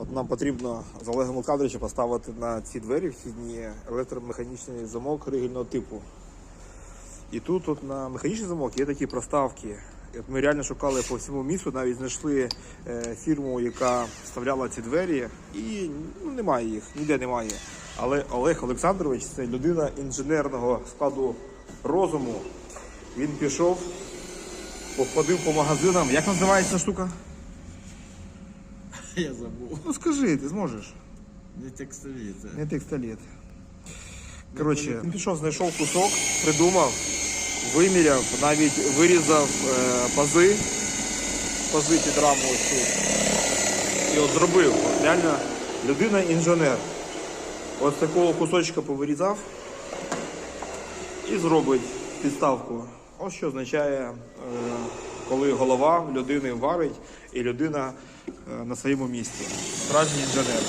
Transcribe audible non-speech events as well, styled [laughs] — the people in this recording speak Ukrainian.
От нам потрібно з Олегом Лукадовичем поставити на ці двері вхідні електромеханічний замок ригельного типу. І тут от на механічний замок є такі проставки. От ми реально шукали по всьому місту, навіть знайшли е, фірму, яка вставляла ці двері, і ну, немає їх, ніде немає. Але Олег Олександрович це людина інженерного складу розуму. Він пішов, походив по магазинам. Як називається штука? Я [laughs] забув. Ну скажи, ти зможеш. Не текстові це. Не текстоліт. Коротше, він пішов, знайшов кусок, придумав, виміряв, навіть вирізав е, пази, пази під раму ось тут. І от зробив. От реально людина-інженер. Ось такого кусочка повирізав і зробить підставку. Ось що означає, е, коли голова людини варить і людина е, на своєму місці. Справжній інженер.